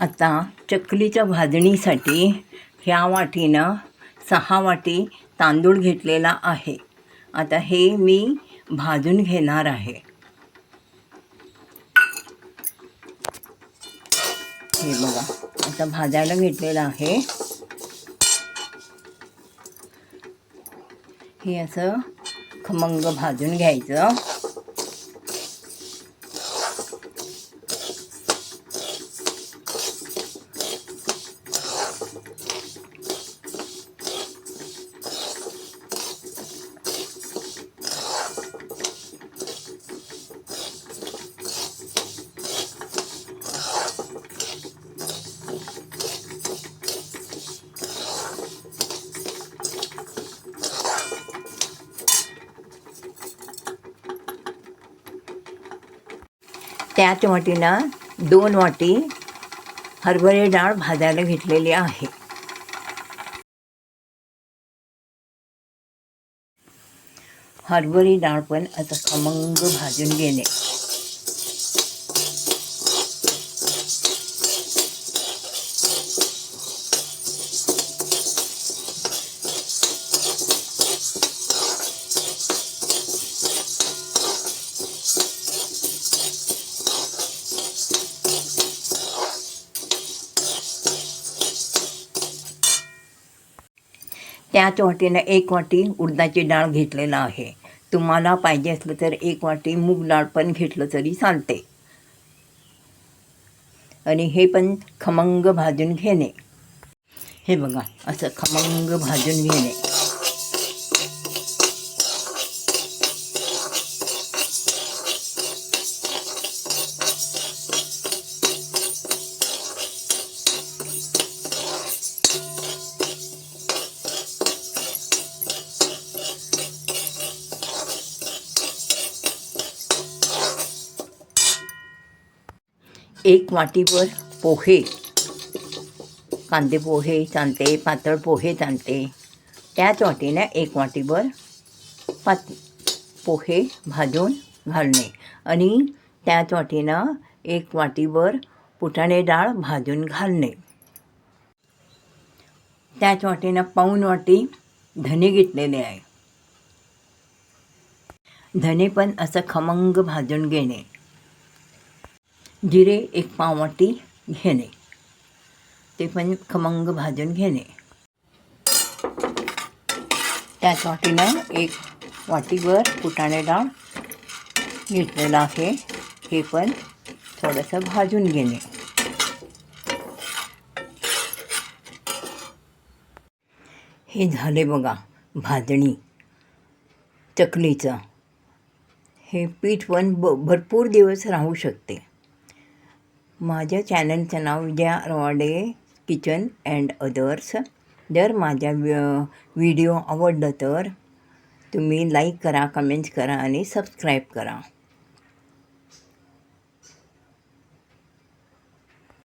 आता चकलीच्या भाजणीसाठी ह्या वाटीनं सहा वाटी तांदूळ घेतलेला आहे. आता हे मी भाजून घेणार आहे. हे बघा आता भाजायला घेतलेलं आहे. हे असं खमंग भाजून घ्यायचं. त्याच वाटीनं दोन वाटी हरभरे डाळ भाजायला घेतलेली आहे. हरभरी डाळ पण आता खमंग भाजून घेणे. त्याच वाटीनं एक वाटी उडदाची डाळ घेतलेला आहे. तुम्हाला पाहिजे असलं तर एक वाटी मूग डाळ पण घेतलं तरी चालते. आणि हे पण खमंग भाजून घेणे. हे बघा असं खमंग भाजून घेणे. एक वाटीवर पोहे. कांदे पोहे चालते पातळ पोहे चालते. त्याच वाटीने एक वाटीवर पात पोहे भाजून घालणे. आणि त्याच वाटीनं एक वाटीवर पुटाणे डाळ भाजून घालणे. त्याच वाटीनं पाऊन वाटी धने घेतलेले आहे. धने पण असं खमंग भाजून घेणे. जिरे एक पाव वाटी घेणे. ते पण खमंग भाजून घेणे. त्याच वाटीनं एक वाटीवर फुटाणे डाळ घेतलेलं आहे. हे पण थोडंसं भाजून घेणे. हे झाले बघा भाजणी. चकलीचं. हे पीठ पण ब भरपूर दिवस राहू शकते. माझ्या चॅनलचं नाव Vijaya Rawade kitchen and others. जर माझ्या व्हिडिओ आवडलं तर तुम्ही लाईक करा कमेंट्स करा आणि सबस्क्राईब करा.